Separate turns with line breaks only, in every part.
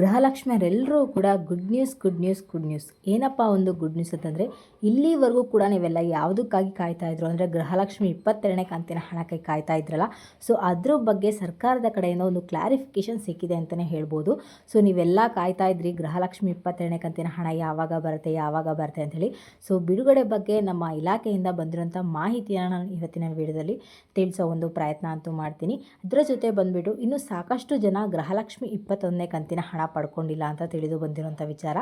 ಗೃಹಲಕ್ಷ್ಮಿಯರೆಲ್ಲರೂ ಕೂಡ good news good news good news ಏನಪ್ಪ ಒಂದು ಗುಡ್ ನ್ಯೂಸ್ ಅಂತಂದರೆ, ಇಲ್ಲಿವರೆಗೂ ಕೂಡ ನೀವೆಲ್ಲ ಯಾವುದಕ್ಕಾಗಿ ಕಾಯ್ತಾ ಇದ್ರು? ಅಂದರೆ ಗೃಹಲಕ್ಷ್ಮಿ ಇಪ್ಪತ್ತೆರಡನೇ ಕಂತಿನ ಹಣಕ್ಕೆ ಕಾಯ್ತಾ ಇದ್ರಲ್ಲ? ಸೊ ಅದ್ರ ಬಗ್ಗೆ ಸರ್ಕಾರದ ಕಡೆಯಿಂದ ಒಂದು ಕ್ಲಾರಿಫಿಕೇಷನ್ ಸಿಕ್ಕಿದೆ ಅಂತಲೇ ಹೇಳ್ಬೋದು. ಸೊ ನೀವೆಲ್ಲ ಕಾಯ್ತಾ ಇದ್ರಿ, ಗೃಹಲಕ್ಷ್ಮಿ ಇಪ್ಪತ್ತೆರಡನೇ ಕಂತಿನ ಹಣ ಯಾವಾಗ ಬರುತ್ತೆ ಯಾವಾಗ ಬರುತ್ತೆ ಅಂಥೇಳಿ ಸೊ ಬಿಡುಗಡೆ ಬಗ್ಗೆ ನಮ್ಮ ಇಲಾಖೆಯಿಂದ ಬಂದಿರೋಂಥ ಮಾಹಿತಿಯನ್ನು ನಾನು ಇವತ್ತಿನ ವಿಡಿಯೋದಲ್ಲಿ ತಿಳಿಸೋ ಒಂದು ಪ್ರಯತ್ನ ಅಂತೂ ಮಾಡ್ತೀನಿ. ಅದರ ಜೊತೆ ಬಂದುಬಿಟ್ಟು, ಇನ್ನೂ ಸಾಕಷ್ಟು ಜನ ಗೃಹಲಕ್ಷ್ಮಿ ಇಪ್ಪತ್ತೊಂದನೇ ಕಂತಿನ ಹಣ ಪಡ್ಕೊಂಡಿಲ್ಲ ಅಂತ ತಿಳಿದು ಬಂದಿರುವಂಥ ವಿಚಾರ.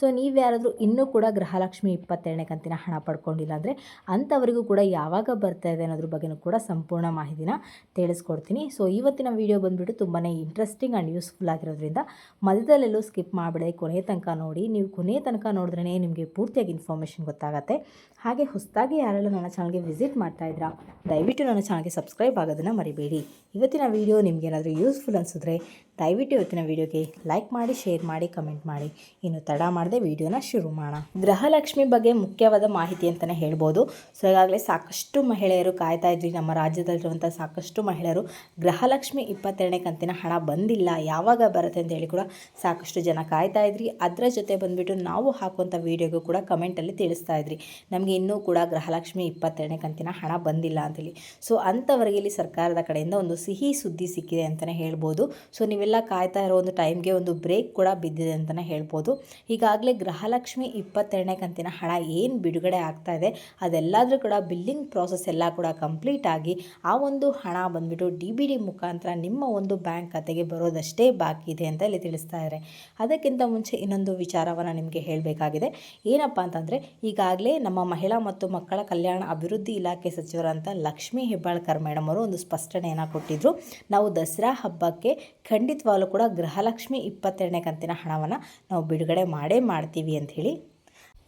ಸೊ ನೀವು ಯಾರಾದರೂ ಇನ್ನೂ ಕೂಡ ಗೃಹಲಕ್ಷ್ಮಿ ಇಪ್ಪತ್ತೆರಡನೇ ಕಂತಿನ ಹಣ ಪಡ್ಕೊಂಡಿಲ್ಲ ಅಂದರೆ ಅಂಥವರಿಗೂ ಕೂಡ ಯಾವಾಗ ಬರ್ತಾ ಇದೆ ಅನ್ನೋದ್ರ ಬಗ್ಗೆನೂ ಕೂಡ ಸಂಪೂರ್ಣ ಮಾಹಿತಿನ ತಿಳಿಸ್ಕೊಡ್ತೀನಿ. ಸೊ ಇವತ್ತಿನ ವಿಡಿಯೋ ಬಂದುಬಿಟ್ಟು ತುಂಬಾ ಇಂಟ್ರೆಸ್ಟಿಂಗ್ ಆ್ಯಂಡ್ ಯೂಸ್ಫುಲ್ ಆಗಿರೋದ್ರಿಂದ ಮಧ್ಯದಲ್ಲೆಲ್ಲೂ ಸ್ಕಿಪ್ ಮಾಡಬೇಡಿ ಕೊನೆಯ ತನಕ ನೋಡಿ. ನೀವು ಕೊನೆ ತನಕ ನೋಡಿದ್ರೇ ನಿಮಗೆ ಪೂರ್ತಿಯಾಗಿ ಇನ್ಫಾರ್ಮೇಷನ್ ಗೊತ್ತಾಗುತ್ತೆ. ಹಾಗೆ ಹೊಸದಾಗಿ ಯಾರೆಲ್ಲ ನನ್ನ ಚಾನಲ್ಗೆ ವಿಸಿಟ್ ಮಾಡ್ತಾ ಇದ್ದೀರಾ ದಯವಿಟ್ಟು ನನ್ನ ಚಾನಲ್ಗೆ ಸಬ್ಸ್ಕ್ರೈಬ್ ಆಗೋದನ್ನು ಮರಿಬೇಡಿ. ಇವತ್ತಿನ ವಿಡಿಯೋ ನಿಮಗೇನಾದರೂ ಯೂಸ್ಫುಲ್ ಅನಿಸಿದ್ರೆ ದಯವಿಟ್ಟು ಇವತ್ತಿನ ವೀಡಿಯೋಗೆ ಲೈಕ್ ಮಾಡಿ ಶೇರ್ ಮಾಡಿ ಕಮೆಂಟ್ ಮಾಡಿ. ಇನ್ನು ತಡ ಮಾಡದೆ ವಿಡಿಯೋನ ಶುರು ಮಾಡೋಣ. ಗೃಹಲಕ್ಷ್ಮಿ ಬಗ್ಗೆ ಮುಖ್ಯವಾದ ಮಾಹಿತಿ ಅಂತಲೇ ಹೇಳ್ಬೋದು. ಸೊ ಈಗಾಗಲೇ ಸಾಕಷ್ಟು ಮಹಿಳೆಯರು ಕಾಯ್ತಾ ಇದ್ವಿ ನಮ್ಮ ರಾಜ್ಯದಲ್ಲಿರುವಂಥ ಸಾಕಷ್ಟು ಮಹಿಳೆಯರು ಗೃಹಲಕ್ಷ್ಮಿ ಇಪ್ಪತ್ತೆರಡನೇ ಕಂತಿನ ಹಣ ಬಂದಿಲ್ಲ. ಯಾವಾಗ ಬರುತ್ತೆ ಅಂತ ಹೇಳಿ ಕೂಡ ಸಾಕಷ್ಟು ಜನ ಕಾಯ್ತಾ ಇದ್ರಿ. ಅದರ ಜೊತೆ ಬಂದುಬಿಟ್ಟು ನಾವು ಹಾಕುವಂಥ ವಿಡಿಯೋಗೂ ಕೂಡ ಕಮೆಂಟಲ್ಲಿ ತಿಳಿಸ್ತಾ ಇದ್ರಿ. ನಮಗೆ ಇನ್ನೂ ಕೂಡ ಗೃಹಲಕ್ಷ್ಮಿ ಇಪ್ಪತ್ತೆರಡನೇ ಕಂತಿನ ಹಣ ಬಂದಿಲ್ಲ ಅಂತೇಳಿ. ಸೊ ಅಂಥವರಿಗೆ ಇಲ್ಲಿ ಸರ್ಕಾರದ ಕಡೆಯಿಂದ ಒಂದು ಸಿಹಿ ಸುದ್ದಿ ಸಿಕ್ಕಿದೆ ಅಂತಲೇ ಹೇಳ್ಬೋದು. ಸೊ ನೀವೆಲ್ಲ ಕಾಯ್ತಾ ಇರೋ ಒಂದು ಟೈಮ್ಗೆ ಬ್ರೇಕ್ ಕೂಡ ಬಿದ್ದಿದೆ ಅಂತಲೇ ಹೇಳ್ಬೋದು. ಈಗಾಗಲೇ ಗೃಹಲಕ್ಷ್ಮಿ ಇಪ್ಪತ್ತೆರಡನೇ ಕಂತಿನ ಹಣ ಏನು ಬಿಡುಗಡೆ ಆಗ್ತಾ ಇದೆ, ಅದೆಲ್ಲಾದರೂ ಕೂಡ ಬಿಲ್ಲಿಂಗ್ ಪ್ರಾಸೆಸ್ ಎಲ್ಲ ಕೂಡ ಕಂಪ್ಲೀಟ್ ಆಗಿ ಆ ಒಂದು ಹಣ ಬಂದುಬಿಟ್ಟು ಡಿ ಬಿ ಡಿ ಮುಖಾಂತರ ನಿಮ್ಮ ಒಂದು ಬ್ಯಾಂಕ್ ಖಾತೆಗೆ ಬರೋದಷ್ಟೇ ಬಾಕಿ ಇದೆ ಅಂತ ಇಲ್ಲಿ ತಿಳಿಸ್ತಾ ಇದ್ದಾರೆ ಅದಕ್ಕಿಂತ ಮುಂಚೆ ಇನ್ನೊಂದು ವಿಚಾರವನ್ನು ನಿಮಗೆ ಹೇಳಬೇಕಾಗಿದೆ. ಏನಪ್ಪ ಅಂತಂದರೆ, ಈಗಾಗಲೇ ನಮ್ಮ ಮಹಿಳಾ ಮತ್ತು ಮಕ್ಕಳ ಕಲ್ಯಾಣ ಅಭಿವೃದ್ಧಿ ಇಲಾಖೆ ಸಚಿವರಂತ ಲಕ್ಷ್ಮೀ ಹೆಬ್ಬಾಳ್ಕರ್ ಮೇಡಮ್ ಅವರು ಒಂದು ಸ್ಪಷ್ಟನೆಯನ್ನು ಕೊಟ್ಟಿದ್ದರು ನಾವು ದಸರಾ ಹಬ್ಬಕ್ಕೆ ಖಂಡಿತವಾಗಲೂ ಕೂಡ ಗೃಹಲಕ್ಷ್ಮಿ ಇಪ್ಪತ್ತೆರಡನೇ ಕಂತಿನ ಹಣವನ್ನು ನಾವು ಬಿಡುಗಡೆ ಮಾಡೇ ಮಾಡ್ತೀವಿ ಅಂಥೇಳಿ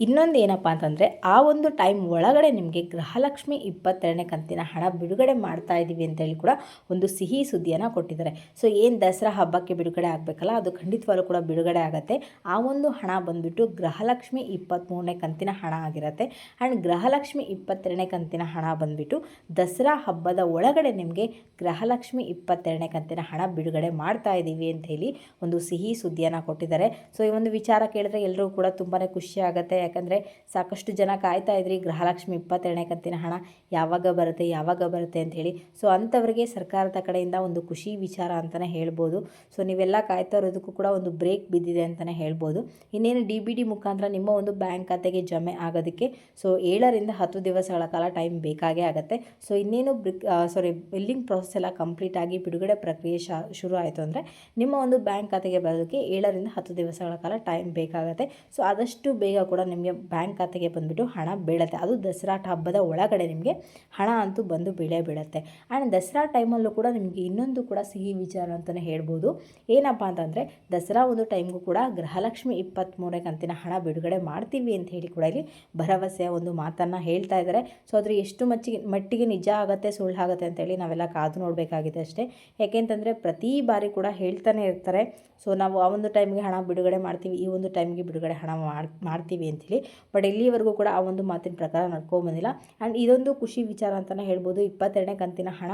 ಇನ್ನೊಂದು ಏನಪ್ಪ ಅಂತಂದರೆ, ಆ ಒಂದು ಟೈಮ್ ಒಳಗಡೆ ನಿಮಗೆ ಗೃಹಲಕ್ಷ್ಮಿ ಇಪ್ಪತ್ತೆರಡನೇ ಕಂತಿನ ಹಣ ಬಿಡುಗಡೆ ಮಾಡ್ತಾ ಇದ್ದೀವಿ ಅಂತೇಳಿ ಕೂಡ ಒಂದು ಸಿಹಿ ಸುದ್ದಿಯನ್ನು ಕೊಟ್ಟಿದ್ದಾರೆ. ಸೊ ಏನು ದಸರಾ ಹಬ್ಬಕ್ಕೆ ಬಿಡುಗಡೆ ಆಗಬೇಕಲ್ಲ, ಅದು ಖಂಡಿತವಾಗ್ಲೂ ಕೂಡ ಬಿಡುಗಡೆ ಆಗುತ್ತೆ. ಆ ಒಂದು ಹಣ ಬಂದುಬಿಟ್ಟು ಗೃಹಲಕ್ಷ್ಮಿ ಇಪ್ಪತ್ತ್ಮೂರನೇ ಕಂತಿನ ಹಣ ಆಗಿರುತ್ತೆ. ಆ್ಯಂಡ್ ಗೃಹಲಕ್ಷ್ಮಿ ಇಪ್ಪತ್ತೆರಡನೇ ಕಂತಿನ ಹಣ ಬಂದುಬಿಟ್ಟು ದಸರಾ ಹಬ್ಬದ ಒಳಗಡೆ ನಿಮಗೆ ಗೃಹಲಕ್ಷ್ಮಿ ಇಪ್ಪತ್ತೆರಡನೇ ಕಂತಿನ ಹಣ ಬಿಡುಗಡೆ ಮಾಡ್ತಾ ಇದ್ದೀವಿ ಅಂತ ಹೇಳಿ ಒಂದು ಸಿಹಿ ಸುದ್ದಿಯನ್ನು ಕೊಟ್ಟಿದ್ದಾರೆ. ಸೊ ಈ ಒಂದು ವಿಚಾರ ಕೇಳಿದ್ರೆ ಎಲ್ಲರೂ ಕೂಡ ತುಂಬಾ ಖುಷಿ ಆಗುತ್ತೆ. ಯಾಕಂದರೆ ಸಾಕಷ್ಟು ಜನ ಕಾಯ್ತಾ ಇದ್ರಿ, ಗೃಹಲಕ್ಷ್ಮಿ ಇಪ್ಪತ್ತೆರಡನೇ ಕಂತಿನ ಹಣ ಯಾವಾಗ ಬರುತ್ತೆ ಯಾವಾಗ ಬರುತ್ತೆ ಅಂತ ಹೇಳಿ. ಸೊ ಅಂಥವ್ರಿಗೆ ಸರ್ಕಾರದ ಕಡೆಯಿಂದ ಒಂದು ಖುಷಿ ವಿಚಾರ ಅಂತಲೇ ಹೇಳ್ಬೋದು. ಸೊ ನೀವೆಲ್ಲ ಕಾಯ್ತಾ ಇರೋದಕ್ಕೂ ಕೂಡ ಒಂದು ಬ್ರೇಕ್ ಬಿದ್ದಿದೆ ಅಂತಲೇ ಹೇಳ್ಬೋದು. ಇನ್ನೇನು ಡಿ ಬಿ ಮುಖಾಂತರ ನಿಮ್ಮ ಒಂದು ಬ್ಯಾಂಕ್ ಖಾತೆಗೆ ಜಮೆ ಆಗೋದಕ್ಕೆ ಸೊ ಏಳರಿಂದ ಹತ್ತು ದಿವಸಗಳ ಕಾಲ ಟೈಮ್ ಬೇಕಾಗೇ ಆಗುತ್ತೆ. ಸೊ ಇನ್ನೇನು ಸಾರಿ ಬಿಲ್ಲಿಂಗ್ ಪ್ರೊಸೆಸ್ ಎಲ್ಲ ಕಂಪ್ಲೀಟ್ ಆಗಿ ಬಿಡುಗಡೆ ಪ್ರಕ್ರಿಯೆ ಶಾ, ಶುರು ಆಯಿತು ಅಂದರೆ ನಿಮ್ಮ ಒಂದು ಬ್ಯಾಂಕ್ ಖಾತೆಗೆ ಬರೋದಕ್ಕೆ ಏಳರಿಂದ ಹತ್ತು ದಿವಸಗಳ ಕಾಲ ಟೈಮ್ ಬೇಕಾಗುತ್ತೆ. ಸೊ ಆದಷ್ಟು ಬೇಗ ಕೂಡ ನಿಮಗೆ ಬ್ಯಾಂಕ್ ಖಾತೆಗೆ ಬಂದುಬಿಟ್ಟು ಹಣ ಬೀಳುತ್ತೆ. ಅದು ದಸರಾ ಹಬ್ಬದ ಒಳಗಡೆ ನಿಮಗೆ ಹಣ ಅಂತೂ ಬಂದು ಬೀಳೇ ಬೀಳುತ್ತೆ. ಆ್ಯಂಡ್ ದಸರಾ ಟೈಮಲ್ಲೂ ಕೂಡ ನಿಮಗೆ ಇನ್ನೊಂದು ಕೂಡ ಸಿಹಿ ವಿಚಾರ ಅಂತಲೇ ಹೇಳ್ಬೋದು. ಏನಪ್ಪ ಅಂತಂದರೆ, ದಸರಾ ಒಂದು ಟೈಮ್ಗೂ ಕೂಡ ಗೃಹಲಕ್ಷ್ಮಿ ಇಪ್ಪತ್ತ್ಮೂರನೇ ಕಂತಿನ ಹಣ ಬಿಡುಗಡೆ ಮಾಡ್ತೀವಿ ಅಂತ ಹೇಳಿ ಕೂಡ ಇಲ್ಲಿ ಭರವಸೆಯ ಒಂದು ಮಾತನ್ನು ಹೇಳ್ತಾ ಇದ್ದಾರೆ. ಸೊ, ಅದ್ರ ಎಷ್ಟು ಮಚ್ಚಿಗೆ, ಮಟ್ಟಿಗೆ ನಿಜ ಆಗುತ್ತೆ, ಸುಳ್ಳು ಆಗುತ್ತೆ ಅಂತೇಳಿ ನಾವೆಲ್ಲ ಕಾದು ನೋಡಬೇಕಾಗಿದೆ ಅಷ್ಟೇ. ಯಾಕೆಂತಂದರೆ, ಪ್ರತಿ ಬಾರಿ ಕೂಡ ಹೇಳ್ತಾನೆ ಇರ್ತಾರೆ. ಸೊ, ನಾವು ಆ ಒಂದು ಟೈಮ್ಗೆ ಹಣ ಬಿಡುಗಡೆ ಮಾಡ್ತೀವಿ, ಈ ಒಂದು ಟೈಮ್ಗೆ ಬಿಡುಗಡೆ ಹಣ ಮಾಡ್ತೀವಿ ಅಂಥೇಳಿ ಬಟ್ ಇಲ್ಲಿವರೆಗೂ ಕೂಡ ಆ ಒಂದು ಮಾತಿನ ಪ್ರಕಾರ ನಡ್ಕೊಂಬಂದಿಲ್ಲ ಆ್ಯಂಡ್ ಇದೊಂದು ಖುಷಿ ವಿಚಾರ ಅಂತಲೇ ಹೇಳ್ಬೋದು. ಇಪ್ಪತ್ತೆರಡನೇ ಕಂತಿನ ಹಣ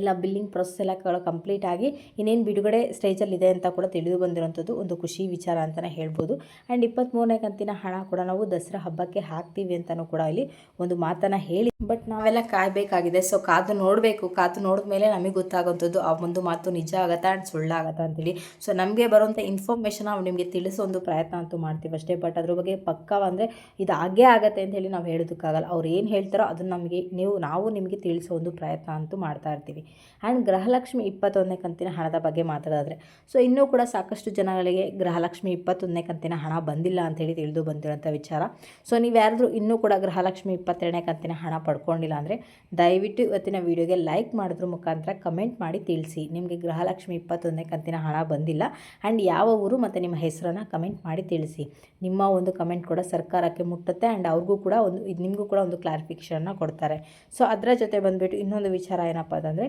ಎಲ್ಲ ಬಿಲ್ಲಿಂಗ್ ಪ್ರೊಸೆಸ್ ಎಲ್ಲ ಕಂಪ್ಲೀಟ್ ಆಗಿ ಇನ್ನೇನು ಬಿಡುಗಡೆ ಸ್ಟೇಜಲ್ಲಿದೆ ಅಂತ ಕೂಡ ತಿಳಿದು ಬಂದಿರೋಂಥದ್ದು ಒಂದು ಖುಷಿ ವಿಚಾರ ಅಂತಲೇ ಹೇಳ್ಬೋದು. ಆ್ಯಂಡ್ ಇಪ್ಪತ್ತ್ಮೂರನೇ ಕಂತಿನ ಹಣ ಕೂಡ ನಾವು ದಸರಾ ಹಬ್ಬಕ್ಕೆ ಹಾಕ್ತೀವಿ ಅಂತಲೂ ಕೂಡ ಇಲ್ಲಿ ಒಂದು ಮಾತನ್ನು ಹೇಳಿ. ಬಟ್ ನಾವೆಲ್ಲ ಕಾಯಬೇಕಾಗಿದೆ. ಸೊ ಕಾದು ನೋಡಬೇಕು. ಕಾದು ನೋಡಿದ ಮೇಲೆ ನಮಗೆ ಗೊತ್ತಾಗೋಂಥದ್ದು ಆ ಒಂದು ಮಾತು ನಿಜ ಆಗುತ್ತಾ ಆ್ಯಂಡ್ ಸುಳ್ಳಾಗತ್ತಾ ಅಂತೇಳಿ. ಸೊ ನಮಗೆ ಬರುವಂಥ ಇನ್ಫಾರ್ಮೇಷನ್ ನಾವು ನಿಮಗೆ ತಿಳಿಸೋ ಒಂದು ಪ್ರಯತ್ನ ಅಂತೂ ಮಾಡ್ತೀವಿ ಅಷ್ಟೇ. ಬಟ್ ಅದ್ರ ಬಗ್ಗೆ ಪಕ್ಕವಂದರೆ ಇದು ಹಾಗೇ ಆಗುತ್ತೆ ಅಂತ ಹೇಳಿ ನಾವು ಹೇಳೋದಕ್ಕಾಗಲ್ಲ. ಅವ್ರು ಏನು ಹೇಳ್ತಾರೋ ಅದನ್ನು ನಮಗೆ ನೀವು, ನಾವು ನಿಮಗೆ ತಿಳಿಸೋ ಒಂದು ಪ್ರಯತ್ನ ಅಂತೂ ಮಾಡ್ತಾ ಇರ್ತೀವಿ. ಆ್ಯಂಡ್ ಗೃಹಲಕ್ಷ್ಮಿ ಇಪ್ಪತ್ತೊಂದನೇ ಕಂತಿನ ಹಣದ ಬಗ್ಗೆ ಮಾತಾಡಿದ್ರೆ ಸೊ ಇನ್ನೂ ಕೂಡ ಸಾಕಷ್ಟು ಜನಗಳಿಗೆ ಗೃಹಲಕ್ಷ್ಮಿ ಇಪ್ಪತ್ತೊಂದನೇ ಕಂತಿನ ಹಣ ಬಂದಿಲ್ಲ ಅಂತೇಳಿ ತಿಳಿದು ಬಂದಿರೋಂಥ ವಿಚಾರ. ಸೊ ನೀವು ಯಾರಾದರೂ ಇನ್ನೂ ಕೂಡ ಗೃಹಲಕ್ಷ್ಮಿ ಇಪ್ಪತ್ತೆರಡನೇ ಕಂತಿನ ಹಣ ಪಡ್ಕೊಂಡಿಲ್ಲ ಅಂದರೆ, ದಯವಿಟ್ಟು ಇವತ್ತಿನ ವೀಡಿಯೋಗೆ ಲೈಕ್ ಮಾಡಿದ್ರ ಮುಖಾಂತರ ಕಮೆಂಟ್ ಮಾಡಿ ತಿಳಿಸಿ. ನಿಮಗೆ ಗೃಹಲಕ್ಷ್ಮಿ ಇಪ್ಪತ್ತೊಂದನೇ ಕಂತಿನ ಹಣ ಬಂದಿಲ್ಲ ಆ್ಯಂಡ್ ಯಾವ ಊರು ಮತ್ತು ನಿಮ್ಮ ಹೆಸರನ್ನು ಕಮೆಂಟ್ ಮಾಡಿ ತಿಳಿಸಿ. ನಿಮ್ಮ ಒಂದು ಕಮೆಂಟ್ ಕೂಡ ಸರ್ಕಾರಕ್ಕೆ ಮುಟ್ಟುತ್ತೆ ಆ್ಯಂಡ್ ಅವ್ರಿಗೂ ಕೂಡ ಒಂದು, ನಿಮಗೂ ಕೂಡ ಒಂದು ಕ್ಲಾರಿಫಿಕೇಷನ್ನ ಕೊಡ್ತಾರೆ. ಸೊ ಅದರ ಜೊತೆ ಬಂದುಬಿಟ್ಟು ಇನ್ನೊಂದು ವಿಚಾರ ಏನಪ್ಪ ಅಂತಂದರೆ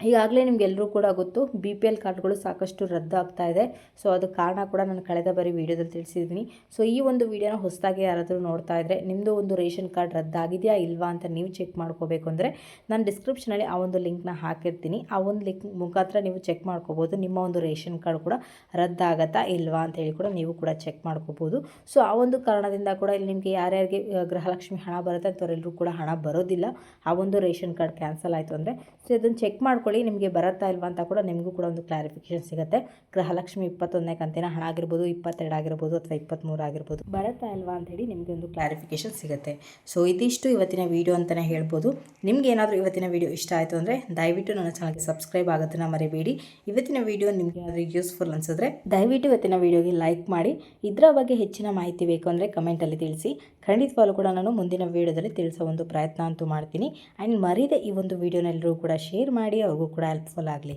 ಈಗಾಗಲೇ ನಿಮಗೆಲ್ಲರೂ ಕೂಡ ಗೊತ್ತು ಬಿ ಪಿ ಎಲ್ ಕಾರ್ಡ್ಗಳು ಸಾಕಷ್ಟು ರದ್ದಾಗ್ತಾ ಇದೆ. ಸೊ ಅದು ಕಾರಣ ಕೂಡ ನಾನು ಕಳೆದ ಬಾರಿ ವೀಡಿಯೋದಲ್ಲಿ ತಿಳಿಸಿದ್ದೀನಿ. ಸೊ ಈ ಒಂದು ವೀಡಿಯೋನ ಹೊಸದಾಗಿ ಯಾರಾದರೂ ನೋಡ್ತಾ ಇದ್ದರೆ ನಿಮ್ಮದು ಒಂದು ರೇಷನ್ ಕಾರ್ಡ್ ರದ್ದಾಗಿದೆಯಾ ಇಲ್ವಾ ಅಂತ ನೀವು ಚೆಕ್ ಮಾಡ್ಕೋಬೇಕು ಅಂದರೆ, ನಾನು ಡಿಸ್ಕ್ರಿಪ್ಷನಲ್ಲಿ ಆ ಒಂದು ಲಿಂಕ್ನ ಹಾಕಿರ್ತೀನಿ. ಆ ಒಂದು ಲಿಂಕ್ ಮುಖಾಂತರ ನೀವು ಚೆಕ್ ಮಾಡ್ಕೋಬೋದು. ನಿಮ್ಮ ಒಂದು ರೇಷನ್ ಕಾರ್ಡ್ ಕೂಡ ರದ್ದಾಗತ್ತಾ ಇಲ್ವಾ ಅಂತ ಹೇಳಿ ಕೂಡ ನೀವು ಕೂಡ ಚೆಕ್ ಮಾಡ್ಕೋಬೋದು. ಸೊ ಆ ಒಂದು ಕಾರಣದಿಂದ ಕೂಡ ಇಲ್ಲಿ ನಿಮಗೆ ಯಾರ್ಯಾರಿಗೆ ಗೃಹಲಕ್ಷ್ಮಿ ಹಣ ಬರುತ್ತೆ ಎಲ್ಲರೂ ಕೂಡ ಹಣ ಬರೋದಿಲ್ಲ. ಆ ಒಂದು ರೇಷನ್ ಕಾರ್ಡ್ ಕ್ಯಾನ್ಸಲ್ ಆಯಿತು ಅಂದರೆ ಸೊ ಇದನ್ನು ಚೆಕ್ ಮಾಡ್ಕೊಳ್ಳಿ, ನಿಮಗೆ ಬರುತ್ತಾ ಇಲ್ವಾ ಅಂತ ಕೂಡ ನಿಮಗೂ ಕೂಡ ಒಂದು ಕ್ಲಾರಿಫಿಕೇಶನ್ ಸಿಗುತ್ತೆ. ಗೃಹಲಕ್ಷ್ಮಿ ಇಪ್ಪತ್ತೊಂದನೇ ಕಂತಿನ ಹಣ ಆಗಿರ್ಬೋದು, ಇಪ್ಪತ್ತೆರಡು ಆಗಿರ್ಬೋದು ಅಥವಾ ಇಪ್ಪತ್ತ್ಮೂರು ಆಗಿರ್ಬೋದು, ಬರುತ್ತಾ ಇಲ್ವಾ ಅಂತೇಳಿ ನಿಮಗೆ ಒಂದು ಕ್ಲಾರಿಫಿಕೇಶನ್ ಸಿಗುತ್ತೆ. ಸೊ ಇದಿಷ್ಟು ಇವತ್ತಿನ ವೀಡಿಯೋ ಅಂತಲೇ ಹೇಳ್ಬೋದು. ನಿಮ್ಗೆ ಏನಾದರೂ ಇವತ್ತಿನ ವೀಡಿಯೋ ಇಷ್ಟ ಆಯಿತು ಅಂದರೆ ದಯವಿಟ್ಟು ನನ್ನ ಚಾನಲ್ಗೆ ಸಬ್ಸ್ಕ್ರೈಬ್ ಆಗೋದನ್ನು ಮರಿಬೇಡಿ. ಇವತ್ತಿನ ವೀಡಿಯೋ ನಿಮಗೆ ಏನಾದರೂ ಯೂಸ್ಫುಲ್ ಅನಿಸಿದ್ರೆ ದಯವಿಟ್ಟು ಇವತ್ತಿನ ವೀಡಿಯೋಗೆ ಲೈಕ್ ಮಾಡಿ. ಇದರ ಬಗ್ಗೆ ಹೆಚ್ಚಿನ ಮಾಹಿತಿ ಬೇಕು ಅಂದರೆ ಕಮೆಂಟಲ್ಲಿ ತಿಳಿಸಿ. ಖಂಡಿತವಾಗ್ಲೂ ಕೂಡ ನಾನು ಮುಂದಿನ ವೀಡಿಯೋದಲ್ಲಿ ತಿಳಿಸೋ ಒಂದು ಪ್ರಯತ್ನ ಅಂತೂ ಮಾಡ್ತೀನಿ. ಆ್ಯಂಡ್ ಮರೀದೆ ಈ ಒಂದು ವೀಡಿಯೋನೆಲ್ಲರೂ ಕೂಡ ಶೇರ್ ಮಾಡಿ. ಅವ್ರಿಗೂ ಕೂಡ ಹೆಲ್ಪ್ಫುಲ್ ಆಗಲಿ.